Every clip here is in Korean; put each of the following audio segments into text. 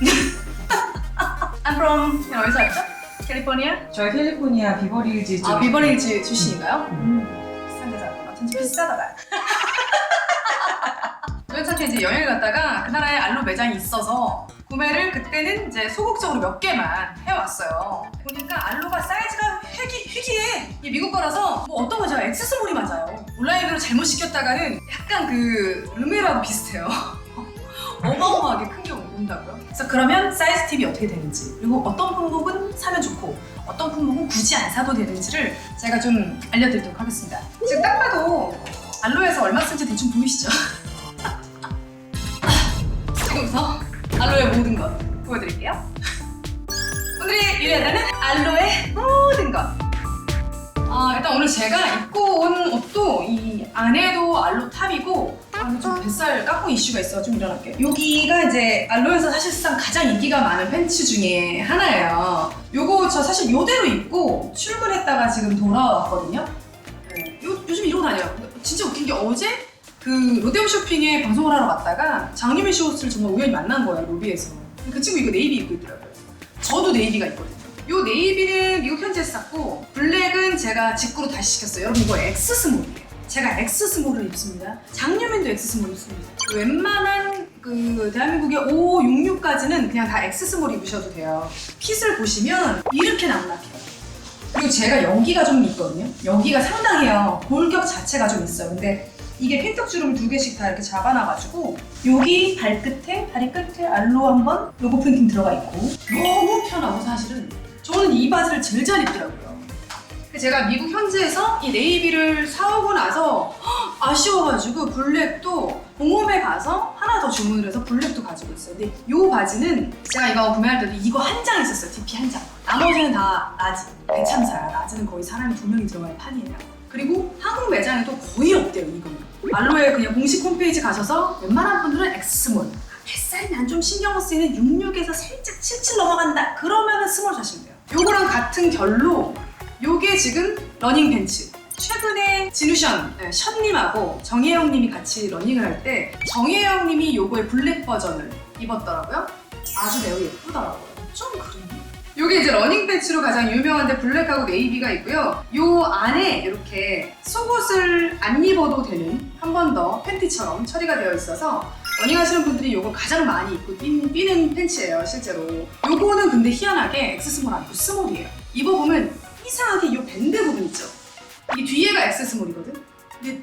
I'm from 어디서 왔죠? 캘리포니아? 저희 캘리포니아 비버리hil즈 아 쪽- 비버리hil즈 출신인가요? 음. 비싼 데서 왔구나. 전지 비싸다 봐. 우연찮게 이제 여행을 갔다가 그 나라에 알로 매장이 있어서 구매를 그때는 이제 소극적으로 몇 개만 해왔어요. 보니까 알로가 사이즈가 휘기, 휘기해. 이게 미국 거라서 뭐 어떤 거 제가 엑세스몰이 맞아요. 온라인으로 잘못 시켰다가는 약간 그 르메라도 비슷해요. 어마어마하게 큰 경우 온다고요. 그래서 그러면 사이즈 팁이 어떻게 되는지 그리고 어떤 품목은 사면 좋고 어떤 품목은 굳이 안 사도 되는지를 제가 좀 알려드리도록 하겠습니다. 지금 딱 봐도 알로에서 얼마 쓴지 대충 보이시죠? 지금부터 알로에 모든 것 보여드릴게요. 오늘의 유리하다는 알로에 모든 것. 아, 일단 오늘 제가 입고 온 옷도 이 안에도 알로 탑이고 아, 좀 뱃살 깎고 이슈가 있어 좀 일어날게. 여기가 이제 알로에서 사실상 가장 인기가 많은 팬츠 중에 하나예요. 요거 저 사실 요대로 입고 출근했다가 지금 돌아왔거든요. 네, 요, 요즘 이러고 다녀요. 근데 진짜 웃긴 게 어제 그 로데오 쇼핑에 방송을 하러 갔다가 씨 옷을 정말 우연히 만난 거예요 로비에서. 그 친구 이거 네이비 입고 있더라고요. 저도 네이비가 있거든요. 요 네이비는 미국 현지에서 샀고 블랙은 제가 직구로 다시 시켰어요. 여러분 이거 엑스 스몰이에요. 제가 엑스 스몰을 입습니다. 장유민도 엑스 스몰 입습니다. 웬만한 그 대한민국의 5, 6, 6까지는 그냥 다 엑스 스몰 입으셔도 돼요. 핏을 보시면 이렇게 낙낙해요. 그리고 제가 여기가 좀 있거든요. 여기가 상당해요. 골격 자체가 좀 있어요. 근데 이게 핀턱 주름을 두 개씩 다 이렇게 잡아놔가지고 여기 발끝에 다리 끝에 알로 한번 로고 프린팅 들어가 있고 너무 편하고 사실은 저는 이 바지를 제일 잘 입더라고요. 제가 미국 현지에서 이 네이비를 사오고 나서 헉, 아쉬워가지고 블랙도 공홈에 가서 하나 더 주문을 해서 블랙도 가지고 있어요. 근데 이 바지는 제가 이거 구매할 때도 이거 한 장 있었어요. DP 한 장. 나머지는 다 라지. 대참사야. 라지는 거의 사람이 두 명이 들어갈 판이에요. 그리고 한국 매장에도 거의 없대요, 이거는. 알로에 그냥 공식 홈페이지 가셔서 웬만한 분들은 X스몰. 뱃살이 난 좀 신경 쓰이는 66에서 살짝 77 넘어간다. 그러면은 스몰 사시면 돼요. 요거랑 같은 결로 요게 지금 러닝 팬츠. 최근에 진우션, 네, 션님하고 정혜영님이 같이 러닝을 할 때 정혜영님이 요거의 블랙 버전을 입었더라고요. 아주 매우 예쁘더라고요. 좀 그러네. 요게 이제 러닝 팬츠로 가장 유명한데 블랙하고 네이비가 있고요. 요 안에 이렇게 속옷을 안 입어도 되는 한 번 더 팬티처럼 처리가 되어 있어서 러닝 하시는 분들이 요걸 가장 많이 입고 삐는, 삐는 팬츠예요, 실제로. 요거는 근데 희한하게 엑스스몰 아니고 스몰이에요. 입어보면 이상하게 요 밴드 부분 있죠? 이게 뒤에가 엑스스몰이거든? 근데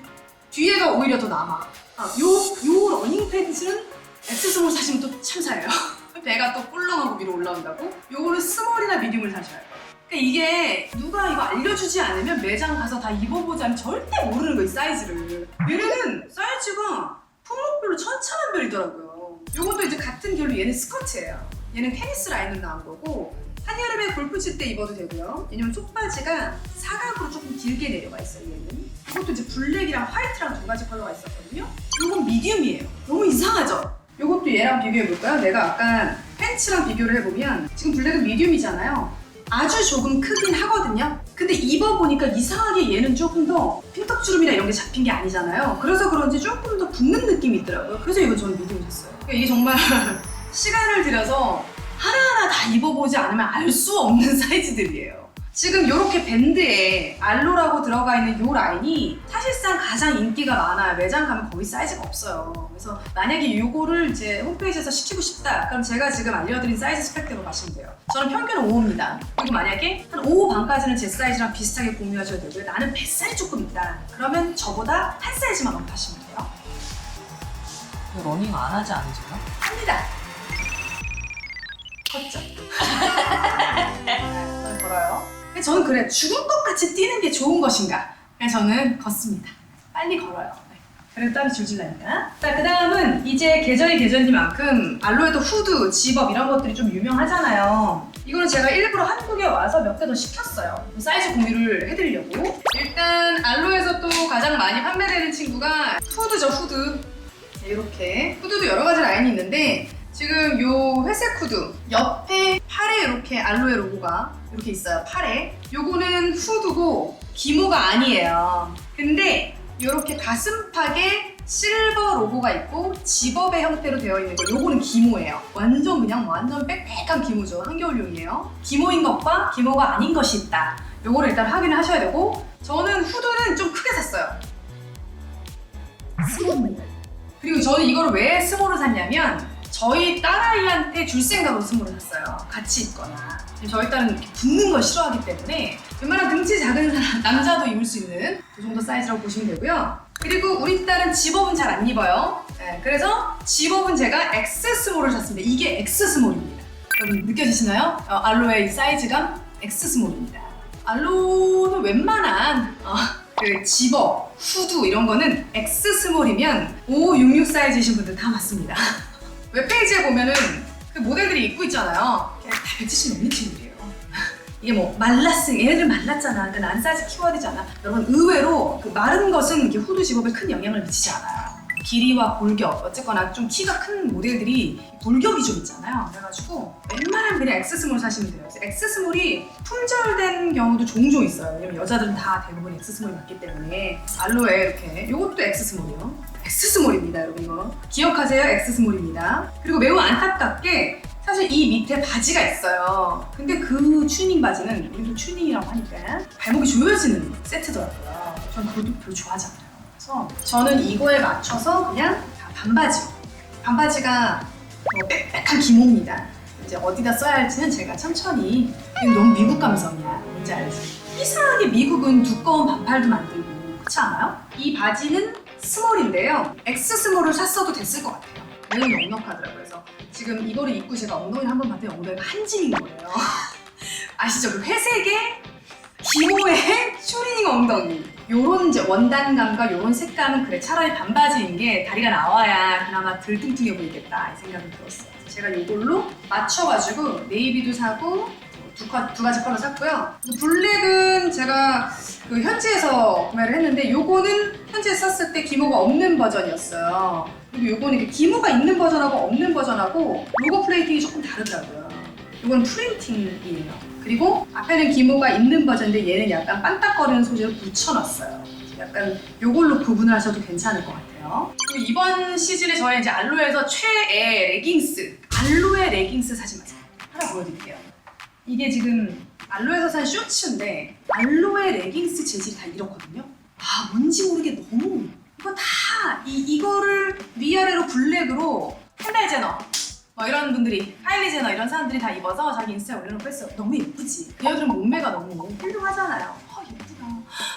뒤에가 오히려 더 남아. 아, 요, 요 러닝 팬츠는 엑스스몰 사시면 또 참사예요. 배가 또 꿀렁하고 위로 올라온다고? 요거는 스몰이나 미디움을 사셔야 돼요. 그러니까 이게 누가 이거 알려주지 않으면 매장 가서 다 입어보자면 절대 모르는 거예요, 사이즈를. 얘네는 사이즈가 품목별로 천차만별이더라고요. 요것도 이제 같은 결로 얘는 스커트예요. 얘는 테니스 라인으로 나온 거고 한여름에 골프 칠 때 입어도 되고요. 왜냐면 속바지가 사각으로 조금 길게 내려가 있어요, 얘는. 이것도 이제 블랙이랑 화이트랑 두 가지 컬러가 있었거든요. 요건 미디움이에요. 너무 이상하죠? 요것도 얘랑 비교해볼까요? 내가 아까 팬츠랑 비교를 해보면 지금 블랙은 미디움이잖아요. 아주 조금 크긴 하거든요. 근데 입어보니까 이상하게 얘는 조금 더 핀턱주름이나 이런 게 잡힌 게 아니잖아요. 그래서 그런지 조금 더 붙는 느낌이 있더라고요. 그래서 이거 저는 미디움 샀어요. 그러니까 이게 정말 시간을 들여서 하나하나 다 입어보지 않으면 알 수 없는 사이즈들이에요. 지금 이렇게 밴드에 알로라고 들어가 있는 이 라인이 사실상 가장 인기가 많아요. 매장 가면 거의 사이즈가 없어요. 그래서 만약에 이거를 이제 홈페이지에서 시키고 싶다. 그럼 제가 지금 알려드린 사이즈 스펙대로 가시면 돼요. 저는 평균은 5호입니다. 그리고 만약에 한 5호 반까지는 제 사이즈랑 비슷하게 공유하셔도 되고요. 나는 뱃살이 조금 있다. 그러면 저보다 한 사이즈만 업하시면 돼요. 러닝 안 하지 않으세요? 합니다. 컸죠? 저는 걸어요. 근데 저는 그래 죽을 것 같이 뛰는 게 좋은 것인가? 그래서 저는 걷습니다. 빨리 걸어요. 네. 그래도 땀이 줄줄 나니까. 자, 그 다음은 이제 계절이 계절이만큼 알로에도 후드, 집업 이런 것들이 좀 유명하잖아요. 이거는 제가 일부러 한국에 와서 몇 개 더 시켰어요. 사이즈 공유를 해드리려고. 일단 알로에서 또 가장 많이 판매되는 친구가 후드죠, 후드. 네, 이렇게 후드도 여러 가지 라인이 있는데 지금 요 회색 후드 옆에 팔에 이렇게 알로에 로고가 이렇게 있어요 팔에. 요거는 후드고 기모가 아니에요. 근데 이렇게 가슴팍에 실버 로고가 있고 집업의 형태로 되어 있는 거 요거는 기모예요. 완전 그냥 완전 빽빽한 기모죠. 한겨울용이에요. 기모인 것과 기모가 아닌 것이 있다. 요거를 일단 확인을 하셔야 되고 저는 후드는 좀 크게 샀어요. 그리고 저는 이거를 왜 스몰을 샀냐면 저희 딸아이한테 줄 생각으로 스몰을 샀어요 같이 입거나 저희 딸은 이렇게 붙는 걸 싫어하기 때문에 웬만한 등치 작은 사람, 남자도 입을 수 있는 그 정도 사이즈라고 보시면 되고요. 그리고 우리 딸은 집업은 잘 안 입어요. 네, 그래서 집업은 제가 X 스몰을 샀습니다. 이게 X 스몰입니다. 여러분 느껴지시나요? 어, 알로에의 사이즈감 X 스몰입니다. 알로는 웬만한 어, 그 집업, 후드 이런 거는 X 스몰이면 5566 사이즈이신 분들 다 맞습니다. 웹페이지에 보면은 그 모델들이 입고 있잖아요. 다170 넘는 친구들이에요. 이게 뭐 말랐으니 얘네들 말랐잖아. 난 사이즈 키워야 되잖아. 여러분 의외로 그 마른 것은 이렇게 후드 집업에 큰 영향을 미치지 않아요. 길이와 골격 어쨌거나 좀 키가 큰 모델들이 골격이 좀 있잖아요. 그래가지고 웬만하면 그냥 엑스스몰 사시면 돼요. 엑스스몰이 품절된 경우도 종종 있어요. 왜냐면 여자들은 다 대부분 엑스스몰이 맞기 때문에 알로에 이렇게 이것도 엑스스몰이요. 엑스스몰입니다, 여러분 이거 기억하세요, 엑스스몰입니다. 그리고 매우 안타깝게 사실 이 밑에 바지가 있어요. 근데 그 튜닝 바지는 우리도 튜닝이라고 하니까 발목이 조여지는 세트더라고요. 전 그것도 별로 좋아하지 않아요. 그래서 저는 이거에 맞춰서 그냥 다 반바지로. 반바지가 뭐 빽빽한 기모입니다. 이제 어디다 써야 할지는 제가 천천히 이거 너무 미국 감성이야. 뭔지 알지? 이상하게 미국은 두꺼운 반팔도 만들고 그렇지 않아요? 이 바지는 스몰인데요. X 스몰을 샀어도 됐을 것 같아요. 매우 넉넉하더라고요. 그래서 지금 이거를 입고 제가 엉덩이를 한번 봤더니 엉덩이가 한 짐인 거예요. 아시죠? 그 회색의 기모의 추리닝 엉덩이. 요런 원단감과 요런 색감은 그래 차라리 반바지인 게 다리가 나와야 그나마 덜 뚱뚱해 보이겠다 이 생각이 들었어요. 제가 요걸로 맞춰가지고 네이비도 사고 두, 가- 두 가지 컬러 샀고요. 블랙은 제가 그 현지에서 구매를 했는데 요거는 현지에서 샀을 때 기모가 없는 버전이었어요. 그리고 요거는 기모가 있는 버전하고 없는 버전하고 로고 플레이팅이 조금 다르더라고요. 요건 프린팅이에요. 그리고 앞에는 기모가 있는 버전인데 얘는 약간 반딱거리는 소재로 붙여놨어요. 약간 요걸로 구분을 하셔도 괜찮을 것 같아요. 그리고 이번 시즌에 저희 이제 알로에에서 최애 레깅스 알로에 레깅스 사지 마세요. 하나 보여드릴게요. 이게 지금 알로에서 산 쇼츠인데 알로에 레깅스 재질이 다 이렇거든요. 아 뭔지 모르게 너무 이거 다 이, 이거를 위아래로 블랙으로 캔달 제너 뭐 이런 분들이 카일리 제너 이런 사람들이 다 입어서 자기 인스타에 올려놓고 했어요. 너무 예쁘지? 그 여자들은 몸매가 너무 훌륭하잖아요. 아 예쁘다.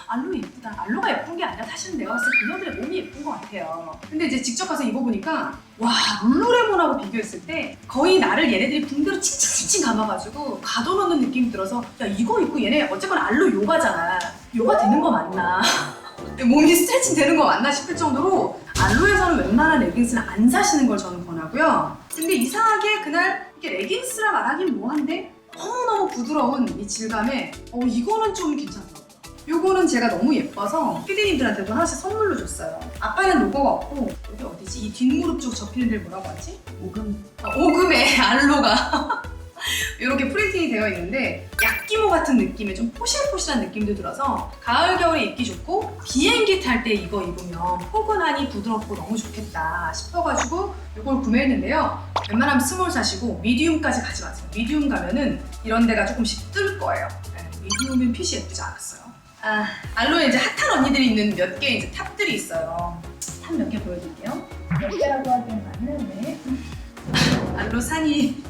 알로 예쁘다. 알로가 예쁜 게 아니라 사실은 내가 봤을 때 그녀들의 몸이 예쁜 것 같아요. 근데 이제 직접 가서 입어보니까 와 룰루레몬하고 비교했을 때 거의 나를 얘네들이 붕대로 칭칭칭칭 감아가지고 가둬놓는 느낌이 들어서 야 이거 입고 얘네 어쨌건 알로 요가잖아. 요가 되는 거 맞나? 몸이 스트레칭 되는 거 맞나 싶을 정도로 알로에서는 웬만한 레깅스는 안 사시는 걸 저는 권하고요. 근데 이상하게 그날 이게 레깅스라 말하긴 뭐한데 너무너무 부드러운 이 질감에 어 이거는 좀 괜찮더라고요. 요거는 제가 너무 예뻐서 피디님들한테도 하나씩 선물로 줬어요. 앞에는 로고가 없고 여기 어디지? 이 뒷무릎 쪽 접히는 데를 뭐라고 하지? 오금 아, 오금에 알로가 이렇게 프린팅이 되어 있는데 약기모 같은 느낌의 좀 포실포실한 느낌도 들어서 가을 겨울에 입기 좋고 비행기 탈 때 이거 입으면 포근하니 부드럽고 너무 좋겠다 싶어가지고 이걸 구매했는데요. 웬만하면 스몰 사시고 미디움까지 가지 마세요. 미디움 가면은 이런 데가 조금씩 뜰 거예요. 네, 미디움은 핏이 예쁘지 않았어요. 아, 알로에 이제 핫한 언니들이 있는 몇개 이제 탑들이 있어요. 탑 몇 개 보여드릴게요. 몇 개라고 하기엔 많은데 알로 산이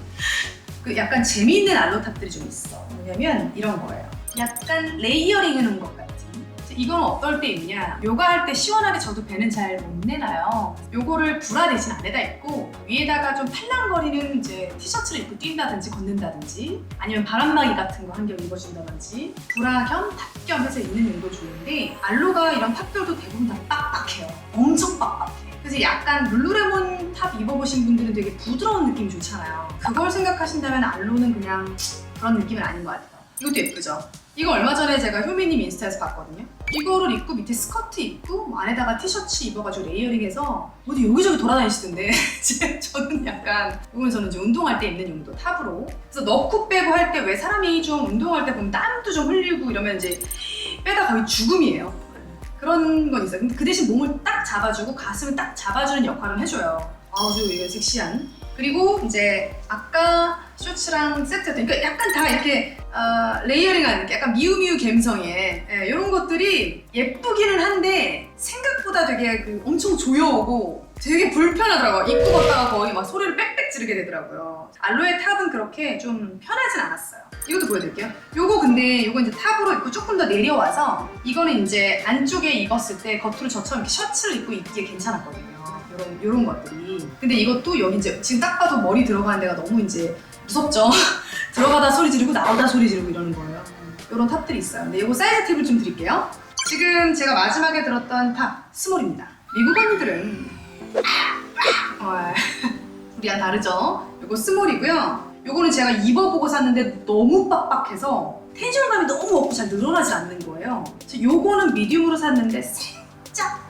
그 약간 재미있는 알로탑들이 좀 있어. 뭐냐면 이런 거예요. 약간 레이어링 해놓은 것 같은. 이건 어떨 때 입냐? 요가할 때 시원하게 저도 배는 잘 못 내놔요. 요거를 브라 대신 안에다 입고 위에다가 좀 팔랑거리는 이제 티셔츠를 입고 뛴다든지 걷는다든지 아니면 바람막이 같은 거 한 겹 입어준다든지 브라 겸 탑 겸 해서 입는 용도 좋은데 알로가 이런 탑들도 대부분 다 빡빡해요. 엄청 빡빡해. 그래서 약간 룰루레몬 탑 입어보신 분들은 되게 부드러운 느낌이 좋잖아요. 그걸 생각하신다면 알로는 그냥 그런 느낌은 아닌 것 같아요. 이것도 예쁘죠? 이거 얼마 전에 제가 효미님 인스타에서 봤거든요. 이거를 입고 밑에 스커트 입고 뭐 안에다가 티셔츠 입어가지고 레이어링해서 어디 여기저기 돌아다니시던데 제- 저는 약간 이건 저는 이제 운동할 때 입는 용도 탑으로 그래서 넣고 빼고 할 때 왜 사람이 좀 운동할 때 보면 땀도 좀 흘리고 이러면 이제 빼다 거의 죽음이에요. 그런 건 있어요. 그 대신 몸을 딱 잡아주고 가슴을 딱 잡아주는 역할을 해줘요. 아주 이게 섹시한. 그리고 이제 아까 쇼츠랑 세트였던 그러니까 약간 다 이렇게 어, 레이어링한 약간 미우미우 감성의 예, 이런 것들이 예쁘기는 한데 생각보다 되게 그 엄청 조여오고 되게 불편하더라고요. 입고 걷다가 거의 막 소리를 빽빽 지르게 되더라고요. 알로에 탑은 그렇게 좀 편하진 않았어요. 이것도 보여드릴게요. 요거 근데 요거 이제 탑으로 입고 조금 더 내려와서 이거는 이제 안쪽에 입었을 때 겉으로 저처럼 이렇게 셔츠를 입고 입기에 괜찮았거든요. 요런 요런 것들이. 근데 이것도 여기 이제 지금 딱 봐도 머리 들어가는 데가 너무 이제 무섭죠. 들어가다 소리 지르고 나오다 소리 지르고 이러는 거예요. 이런 탑들이 있어요. 근데 이거 사이즈 팁을 좀 드릴게요. 지금 제가 마지막에 들었던 탑 스몰입니다. 미국 언니들은 어, 우리랑 다르죠. 이거 스몰이고요. 요거는 제가 입어보고 샀는데 너무 빡빡해서 텐션감이 너무 없고 잘 늘어나지 않는 거예요. 요거는 미디움으로 샀는데 살짝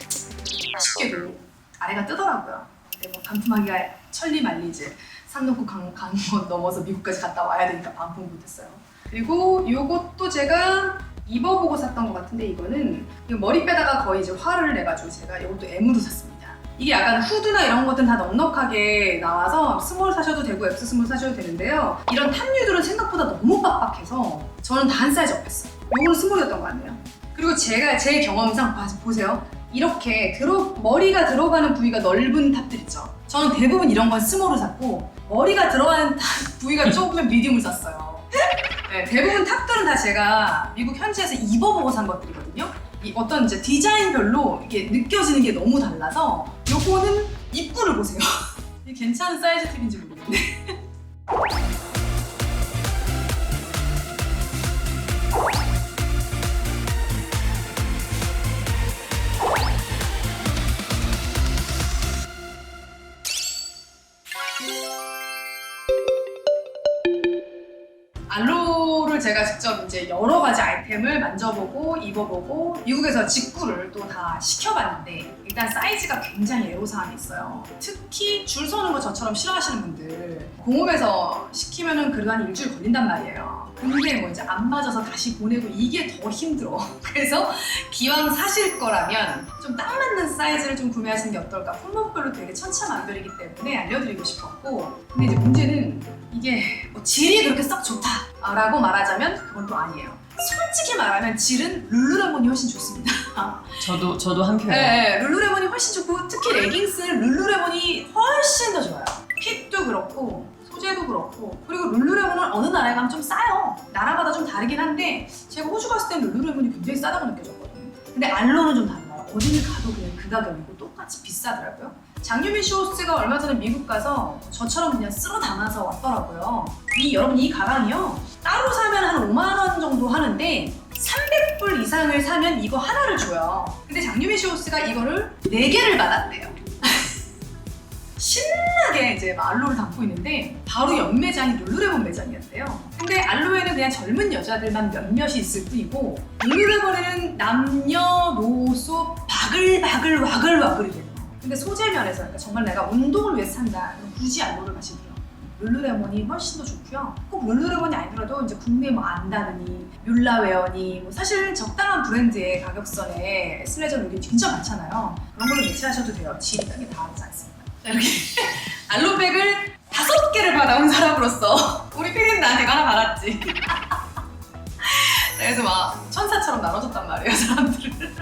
쉽게도 아래가 뜨더라고요. 근데 뭐 반품하기가 천리 말리지. 산 놓고 강, 강원 넘어서 미국까지 갔다 와야 되니까 반품 못했어요. 그리고 요것도 제가 입어보고 샀던 것 같은데 이거는 이거 머리 빼다가 거의 이제 화를 내가지고 제가 이것도 M으로 샀습니다. 이게 약간 후드나 이런 것들은 다 넉넉하게 나와서 스몰 사셔도 되고 엑스 스몰 사셔도 되는데요. 이런 탑류들은 생각보다 너무 빡빡해서 저는 다한 사이즈 업했어요. 요거는 스몰이었던 것 같네요. 그리고 제가 제 경험상 봐- 보세요. 이렇게 들어, 머리가 들어가는 부위가 넓은 탑들 있죠. 저는 대부분 이런 건 스몰을 샀고 머리가 들어가는 탑 부위가 좁으면 미디움을 샀어요. 네, 대부분 탑들은 다 제가 미국 현지에서 입어보고 산 것들이거든요. 이 어떤 이제 디자인별로 이게 느껴지는 게 너무 달라서 요거는 입구를 보세요. 괜찮은 사이즈 팁인지 모르겠네. 이제 여러 가지 아이템을 만져보고 입어보고 미국에서 직구를 또 다 시켜봤는데 일단 사이즈가 굉장히 애로사항이 있어요. 특히 줄 서는 거 저처럼 싫어하시는 분들 공홈에서 시키면은 그래도 한 일주일 걸린단 말이에요. 근데 뭐 이제 안 맞아서 다시 보내고 이게 더 힘들어. 그래서 기왕 사실 거라면 좀 딱 맞는 사이즈를 좀 구매하시는 게 어떨까. 품목별로 되게 천차만별이기 때문에 알려드리고 싶었고 근데 이제 문제는 이게 뭐 질이 그렇게 썩 좋다라고 말하자면 그건 또 아니에요. 솔직히 말하면 질은 룰루레몬이 훨씬 좋습니다. 저도 저도 한 표. 네, 룰루레몬이 훨씬 좋고 특히 레깅스는 룰루레몬이 훨씬 더 좋아요. 핏도 그렇고 소재도 그렇고 그리고 룰루레몬은 어느 나라에 가면 좀 싸요. 나라마다 좀 다르긴 한데 제가 호주 갔을 때 룰루레몬이 굉장히 싸다고 느껴졌거든요. 근데 알로는 좀 달라요. 어디를 가도 그냥 그 가격이고 똑같이 비싸더라고요. 장유미 쇼스가 얼마 전에 미국 가서 저처럼 그냥 쓸어 담아서 왔더라고요. 이 여러분 이 가방이요 따로 사면 한 5만 원 정도 하는데 300불 이상을 사면 이거 하나를 줘요. 근데 장유미 쇼스가 이거를 4개를 받았대요. 신나게 이제 막 알로를 담고 있는데 바로 옆 매장이 룰루레몬 매장이었대요. 근데 알로에는 그냥 젊은 여자들만 몇몇이 있을 뿐이고 룰루레몬에는 남녀노소 바글바글 와글와글이 돼요. 근데 소재 면에서 그러니까 정말 내가 운동을 위해서 산다. 그럼 굳이 알로를 마시고요. 룰루레몬이 훨씬 더 좋고요. 꼭 룰루레몬이 아니더라도 이제 국내 뭐 안다느니, 뮬라웨어니 뭐 사실 적당한 브랜드의 가격선에 슬레저 룩이 진짜 많잖아요. 그런 걸로 매치하셔도 돼요. 질이 크게 다르지 않습니다. 자, 이렇게 알로백을 다섯 개를 받아온 사람으로서 우리 피디는 나한테 하나 받았지. 그래서 막 천사처럼 나눠줬단 말이에요, 사람들을.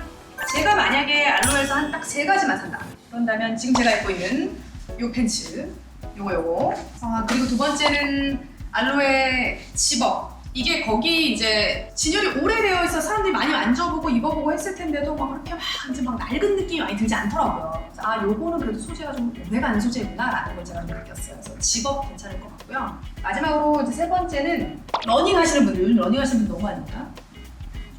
제가 만약에 알로에서 한 딱 세 가지만 산다. 그런다면 지금 제가 입고 있는 요 팬츠, 요거 요거. 아, 그리고 두 번째는 알로에 집업. 이게 거기 이제 진열이 오래되어 있어 사람들이 많이 만져보고 입어보고 했을 텐데도 막 그렇게 막 이제 막 낡은 느낌이 많이 들지 않더라고요. 아 요거는 그래도 소재가 좀 오래가는 소재구나라는 걸 제가 느꼈어요. 그래서 집업 괜찮을 것 같고요. 마지막으로 이제 세 번째는 러닝 하시는 분들 러닝 하시는 분들 너무 많으니까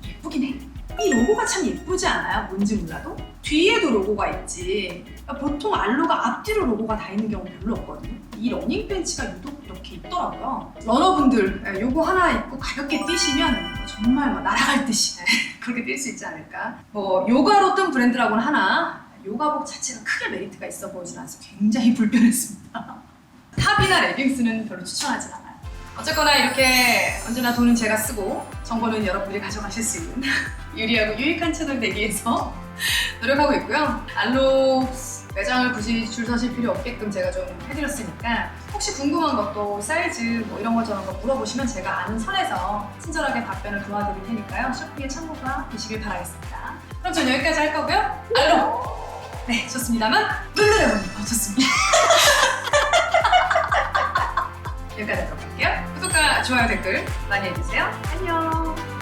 예쁘긴 해. 이 로고가 참 예쁘지 않아요? 뭔지 몰라도? 뒤에도 로고가 있지. 그러니까 보통 알로가 앞뒤로 로고가 다 있는 경우 별로 없거든요. 이 러닝 벤치가 유독 이렇게 있더라고요. 러너분들 예, 요거 하나 입고 가볍게 뛰시면 정말 막 날아갈 듯이 예, 그렇게 뛸 수 있지 않을까. 뭐 요가로 뜬 브랜드라고는 하나 요가복 자체가 크게 메리트가 있어 보이진 않아서 굉장히 불편했습니다. 탑이나 레깅스는 별로 추천하진 않아요. 어쨌거나 이렇게 언제나 돈은 제가 쓰고 정보는 여러분들이 가져가실 수 있는 유리하고 유익한 채널 되기 위해서 노력하고 있고요. 알로 매장을 굳이 줄 서실 필요 없게끔 제가 좀 해드렸으니까 혹시 궁금한 것도 사이즈 뭐 이런 거 저런 거 물어보시면 제가 아는 선에서 친절하게 답변을 도와드릴 테니까요. 쇼핑에 참고가 되시길 바라겠습니다. 그럼 전 여기까지 할 거고요. 알로! 네, 좋습니다만 룰루레몬 어, 좋습니다. 여기까지 하도록 할게요. 구독과 좋아요 댓글 많이 해주세요. 안녕.